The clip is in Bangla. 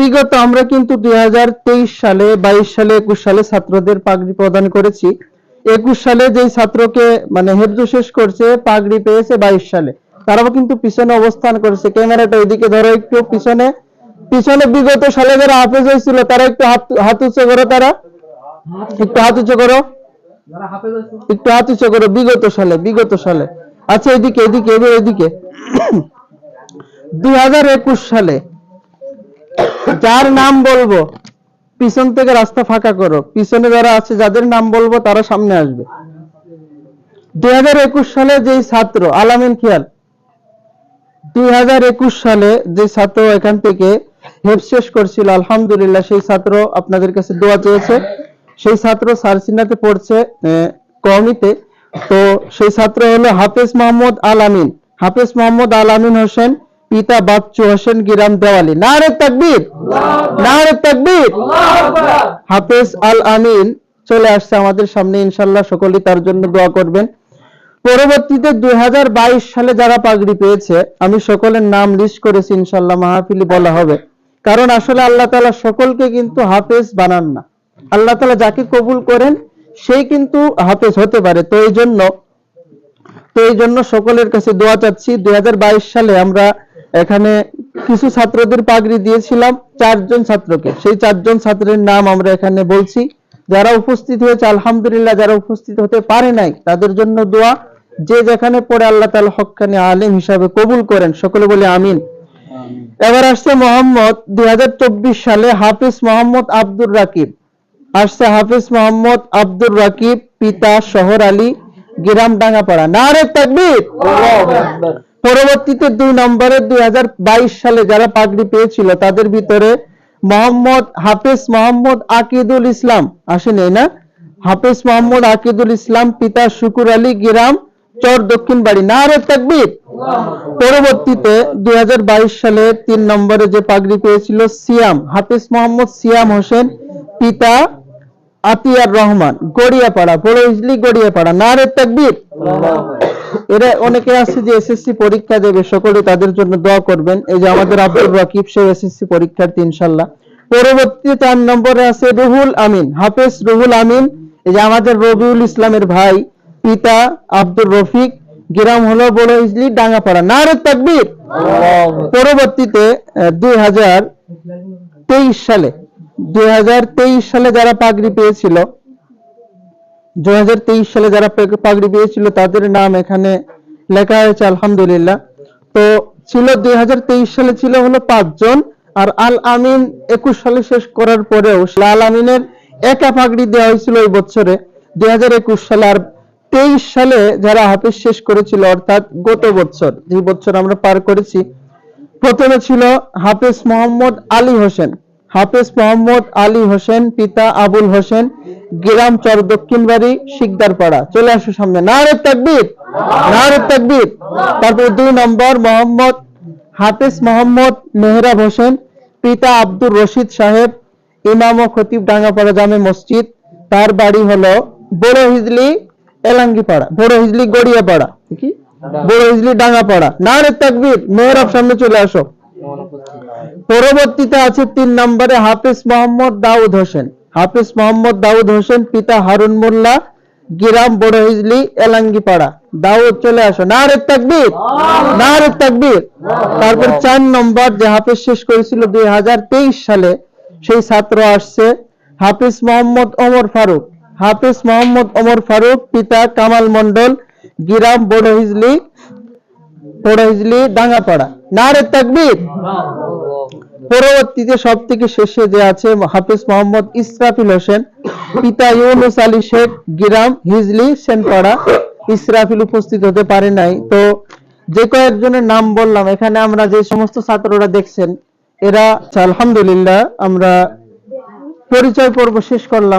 বিগত আমরা কিন্তু দুই হাজার তেইশ সালে, বাইশ সালে, একুশ সালে ছাত্রদের পাগড়ি প্রদান করেছি। একুশ সালে যেই ছাত্রকে মানে হেফজু শেষ করছে, পাগড়ি পেয়েছে বাইশ সালে। তারাও কিন্তু পিছনে অবস্থান করেছে। ক্যামেরাটা ওইদিকে ধরো, একটু পিছনে। পিছনে বিগত সালে যারা হাফেজ হয়েছিল, তারা একটু হাত উঁচু করো তারা। একটু হাত উঁচু করো। একটু হাত উঁচু করো, বিগত সালে বিগত সালে। আচ্ছা এদিকে এদিকে এদিকে। দুই হাজার একুশ সালে যার নাম বলব পিছন থেকে রাস্তা ফাঁকা করো। পিছনে যারা আছে যাদের নাম বলব তারা সামনে আসবে। দুই হাজার একুশ সালে যেই ছাত্র আলামিন খেয়াল দুই হাজার একুশ সালে যে ছাত্র এখান থেকে হেফ শেষ করছিল আলহামদুলিল্লাহ সেই ছাত্র আপনাদের কাছে দোয়া চেয়েছে। সেই ছাত্র সারসিনাতে পড়ছে আহ, কওমিতে। তো সেই ছাত্র হলো হাফেজ মোহাম্মদ আলামিন হাফেজ মোহাম্মদ আলামিন হোসেন পিতা বাচ্চু হোসেন গিরাম দেওয়ালি। নারে তাকবীর। নারে তাকবীর। হাফেজ আল আমিন চলে আসছে আমাদের সামনে ইনশাল্লাহ সকলেই তার জন্য দোয়া করবেন। পরবর্তীতে দুই সালে যারা পাগড়ি পেয়েছে আমি সকলের নাম লিস্ট করেছি ইনশাল্লাহ মাহফিলি বলা হবে। কারণ আসলে আল্লাহ তালা সকলকে কিন্তু হাফেজ বানান না। আল্লাহ তালা যাকে কবুল করেন সেই কিন্তু হাফেজ হতে পারে। তো এই জন্য তো এই জন্য সকলের কাছে দোয়া চাচ্ছি। দুই হাজার বাইশ সালে আমরা এখানে কিছু ছাত্রদের পাগড়ি দিয়েছিলাম চারজন ছাত্রকে। সেই চারজন ছাত্রের নাম আমরা এখানে বলছি। যারা উপস্থিত হয়েছে আলহামদুলিল্লাহ যারা উপস্থিত হতে পারে নাই তাদের জন্য দোয়া। যে যেখানে পড়ে আল্লাহ তাআলা হক্কানি আলেম হিসাবে কবুল করেন সকলে বলে আমিন। এবার আসছে মোহাম্মদ দুই হাজার চব্বিশ সালে হাফিজ মোহাম্মদ আব্দুর রাকিব। আসছে হাফিজ মোহাম্মদ আব্দুর রাকিব পিতা শহর আলী গিরাম ডাঙ্গাপাড়া নারে তাকবীর! পরবর্তীতে দুই নম্বরে দুই হাজার বাইশ সালে যারা পাগড়ি পেয়েছিল, তাদের ভিতরে মোহাম্মদ হাফেজ মোহাম্মদ আকিদুল ইসলাম, আসেন না? হাফেজ মোহাম্মদ আকিদুল ইসলাম, পিতা শুকুর আলী গিরাম, চর দক্ষিণ বাড়ি নারে তাকবীর? পরবর্তীতে দুই হাজার বাইশ সালে তিন নম্বরে যে পাগড়ি পেয়েছিল, সিয়াম, হাফিজ মোহাম্মদ সিয়াম হোসেন, পিতা আতিয়ার রহমান, গড়িয়াপাড়া, বড় ইজলি গড়িয়াপাড়া নারে তাকবীর? এরা অনেকে আছে যে এসএসসি পরীক্ষা দেবে সকলে তাদের জন্য দোয়া করবেন। এই যে আমাদের আব্দুর রাকিব সে এসএসসি পরীক্ষার্থী, ইনশাল্লাহ। পরবর্তী চার নম্বরে আছে রুহুল আমিন, হাফেজ রুহুল আমিন। এই যে আমাদের রবিউল ইসলামের ভাই, পিতা আব্দুর রফিক। গ্রাম হলো বড় ইজলি, ডাঙ্গাপাড়া। নারে তাকবীর! পরবর্তীতে দুই হাজার তেইশ সালে, দুই হাজার তেইশ সালে যারা পাগড়ি পেয়েছিল দু হাজার তেইশ সালে যারা পাগড়ি পেয়েছিল তাদের নাম এখানে লেখা হয়েছে, আলহামদুলিল্লাহ। তো ছিল দুই সালে ছিল হলো পাঁচজন, আর আল আমিন একুশ সালে শেষ করার পরেও আল আমিনের একা পাগড়ি দেওয়া হয়েছিল ওই বছরে, দুই সালে। আর তেইশ সালে যারা হাফিজ শেষ করেছিল, অর্থাৎ গত বছর যে বছর আমরা পার করেছি, প্রথমে ছিল হাফেজ মোহাম্মদ আলী হোসেন। হাফেজ মোহাম্মদ আলী হোসেন, পিতা আবুল হোসেন, গ্রাম চর দক্ষিণ বাড়ি শিকদারপাড়া। চলে আসো সামনে। নারে তাকবীর। নারে তাকবীর। তারপর দুই নম্বর মোহাম্মদ হাফেজ মোহাম্মদ মেহরাব হোসেন, পিতা আব্দুর রশিদ সাহেব, ইমাম ও খতিব ডাঙ্গাপাড়া জামে মসজিদ। তার বাড়ি হলো বড় হিজলি এলাঙ্গিপাড়া। বড় হিজলি গড়িয়াপাড়া। কি? বড় হিজলি ডাঙ্গাপাড়া। নারে তাকবীর। মেহরাব সামনে চলে আসো। পরবর্তীতে আছে তিন নম্বরে হাফিজ মোহাম্মদ দাউদ হোসেন। হাফিজ মোহাম্মদ দাউদ হোসেন, পিতা হারুন মোল্লা, গিরাম বড় হিজলি এলাঙ্গিপাড়া। দাউদ, চলে আসো। নারে তাকবীর। নারে তাকবীর। তারপর চার নম্বর যে হাফিজ শেষ করেছিল দুই হাজার তেইশ সালে, সেই ছাত্র আসছে হাফিজ মোহাম্মদ ওমর ফারুক। হাফিজ মোহাম্মদ ওমর ফারুক, পিতা কামাল মন্ডল গিরাম বড় হিজলি বড় হিজলি ডাঙ্গাপাড়া। নারে তাকবীর। পরবর্তীতে সব থেকে শেষে যে আছে, হাফিজ মোহাম্মদ ইসরাফিল হোসেন, পিতা ইউনুস আলী শেখ, গিরাম হিজলি সেনপাড়া ইসরাফিল উপস্থিত হতে পারে নাই। তো যে কয়েকজনের নাম বললাম, এখানে আমরা যে সমস্ত ছাত্ররা দেখছেন, এরা আলহামদুলিল্লাহ আমরা পরিচয় পর্ব শেষ করলাম।